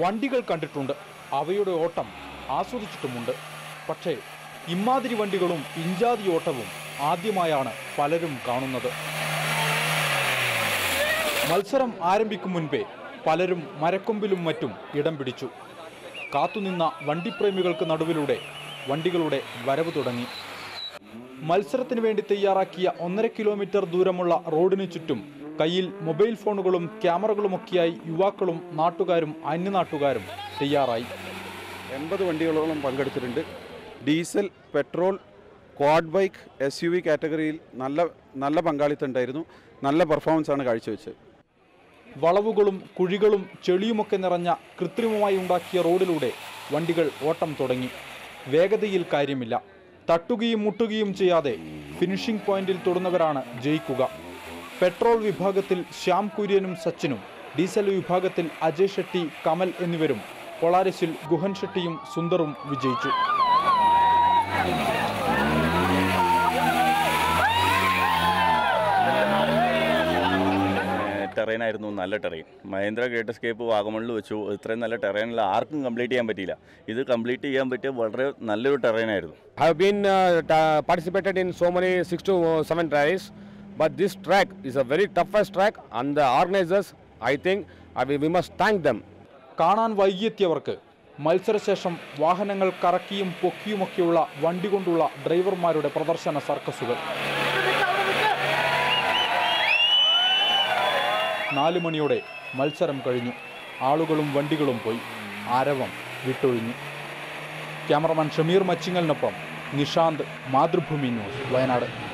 വണ്ടികൾ കണ്ടിട്ടുണ്ട്. അവയുടെ ഓട്ടം ആസ്വദിച്ചിട്ടുമുണ്ട്. പക്ഷേ ഇമാതിരി വണ്ടികളും ഇഞ്ചാതി ഓട്ടവും ആദ്യമായാണ് പലരും കാണുന്നത്. മത്സരം ആരംഭിക്കും മുൻപേ പലരും മരക്കൊമ്പിലും മറ്റും ഇടം പിടിച്ചു. കാത്തുനിന്ന വണ്ടിപ്രേമികൾക്ക് നടുവിലൂടെ വണ്ടികളുടെ വരവ് തുടങ്ങി. മത്സരത്തിന് വേണ്ടി തയ്യാറാക്കിയ ഒന്നര കിലോമീറ്റർ ദൂരമുള്ള റോഡിന് ചുറ്റും കയ്യിൽ മൊബൈൽ ഫോണുകളും ക്യാമറകളുമൊക്കെയായി യുവാക്കളും നാട്ടുകാരും അന്യനാട്ടുകാരും തയ്യാറായി. എൺപത് വണ്ടികളോളം പങ്കെടുത്തിട്ടുണ്ട്. Diesel petrol quad bike S U V കാറ്റഗറിയിൽ നല്ല നല്ല പങ്കാളിത്തം ഉണ്ടായിരുന്നു. നല്ല പെർഫോമൻസ് ആണ് കാഴ്ചവെച്ചത്. വളവുകളും കുഴികളും ചെളിയുമൊക്കെ നിറഞ്ഞ കൃത്രിമമായി ഉണ്ടാക്കിയ റോഡിലൂടെ വണ്ടികൾ ഓട്ടം തുടങ്ങി. വേഗതയിൽ കാര്യമില്ല. തട്ടുകയും മുട്ടുകയും ചെയ്യാതെ ഫിനിഷിംഗ് പോയിന്റിൽ തൊടുന്നവരാണ് ജയിക്കുക. പെട്രോൾ വിഭാഗത്തിൽ ശ്യാം കുര്യനും സച്ചിനും ഡീസൽ വിഭാഗത്തിൽ അജയ് ഷെട്ടി കമൽ എന്നിവരും പൊളാരിസിൽ ഗുഹൻ ഷെട്ടിയും സുന്ദറും വിജയിച്ചു. ടെറൈൻ ആയിരുന്നു നല്ല ടെറൈൻ മഹേന്ദ്ര ഗ്രേറ്റ് എസ്കേപ്പ് വാഗമണിൽ വെച്ചു. ഇത്രയും നല്ല ടെറൈനിൽ ആർക്കും കംപ്ലീറ്റ് ചെയ്യാൻ പറ്റിയില്ല. ഇത് കംപ്ലീറ്റ് ചെയ്യാൻ പറ്റിയ വളരെ നല്ലൊരു ടെറൈൻ ആയിരുന്നു. Been participated in so many six two seven six but this track is a very toughest track, and the organizers, I think, we must thank them. കാണാൻ വൈകിയെത്തിയവർക്ക് മത്സരശേഷം വാഹനങ്ങൾ കറക്കിയും പൊക്കിയുമൊക്കെയുള്ള വണ്ടി കൊണ്ടുള്ള ഡ്രൈവർമാരുടെ പ്രദർശന സർക്കസുകൾ. നാല് മണിയോടെ മത്സരം കഴിഞ്ഞു. ആളുകളും വണ്ടികളും പോയി. ആരവം വിട്ടൊഴിഞ്ഞു. ക്യാമറമാൻ ഷമീർ മച്ചിങ്ങലിനൊപ്പം നിഷാന്ത് മാതൃഭൂമി ന്യൂസ് വയനാട്.